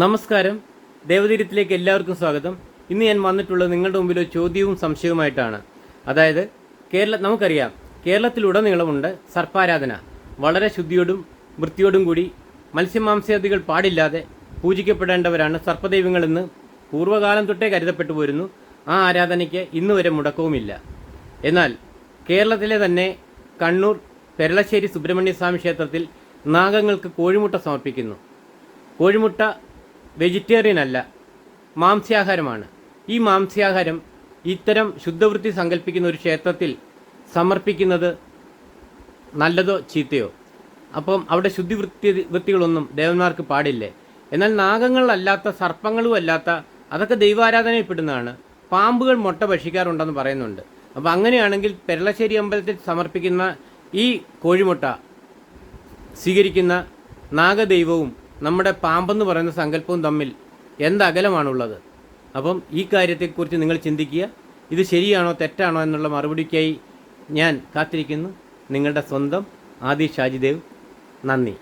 നമസ്കാരം. ദേവതീരത്തിലേക്ക് എല്ലാവർക്കും സ്വാഗതം. ഇന്ന് ഞാൻ വന്നിട്ടുള്ളത് നിങ്ങളുടെ മുമ്പിൽ ഒരു ചോദ്യവും സംശയവുമായിട്ടാണ്. അതായത് കേരള നമുക്കറിയാം കേരളത്തിലുടനീളമുണ്ട് സർപ്പാരാധന. വളരെ ശുദ്ധിയോടും വൃത്തിയോടും കൂടി മത്സ്യമാംസാദികൾ പാടില്ലാതെ പൂജിക്കപ്പെടേണ്ടവരാണ് സർപ്പദൈവങ്ങളെന്ന് പൂർവകാലം തൊട്ടേ കരുതപ്പെട്ടു പോരുന്നു. ആ ആരാധനയ്ക്ക് ഇന്ന് വരെ മുടക്കവുമില്ല. എന്നാൽ കേരളത്തിലെ തന്നെ കണ്ണൂർ പെരളശ്ശേരി സുബ്രഹ്മണ്യ സ്വാമി ക്ഷേത്രത്തിൽ നാഗങ്ങൾക്ക് കോഴിമുട്ട സമർപ്പിക്കുന്നു. കോഴിമുട്ട വെജിറ്റേറിയൻ അല്ല മാംസ്യാഹാരമാണ്. ഈ മാംസ്യാഹാരം ഇത്തരം ശുദ്ധവൃത്തി സങ്കല്പിക്കുന്ന ഒരു ക്ഷേത്രത്തിൽ സമർപ്പിക്കുന്നത് നല്ലതോ ചീത്തയോ? അപ്പം അവിടെ ശുദ്ധിവൃത്തി വൃത്തികളൊന്നും ദേവന്മാർക്ക് പാടില്ലേ? എന്നാൽ നാഗങ്ങളല്ലാത്ത സർപ്പങ്ങളും അല്ലാത്ത അതൊക്കെ ദൈവാരാധനയിൽപ്പെടുന്നതാണ്. പാമ്പുകൾ മുട്ട ഭക്ഷിക്കാറുണ്ടെന്ന് പറയുന്നുണ്ട്. അപ്പോൾ അങ്ങനെയാണെങ്കിൽ പെരളശ്ശേരി അമ്പലത്തിൽ സമർപ്പിക്കുന്ന ഈ കോഴിമുട്ട സ്വീകരിക്കുന്ന നാഗദൈവവും നമ്മുടെ പാമ്പെന്ന് പറയുന്ന സങ്കല്പവും തമ്മിൽ എന്ത് അകലമാണുള്ളത് അപ്പം ഈ കാര്യത്തെക്കുറിച്ച് നിങ്ങൾ ചിന്തിക്കുക. ഇത് ശരിയാണോ തെറ്റാണോ എന്നുള്ള മറുപടിക്കായി ഞാൻ കാത്തിരിക്കുന്നു. നിങ്ങളുടെ സ്വന്തം ആദി ഷാജിദേവ്. നന്ദി.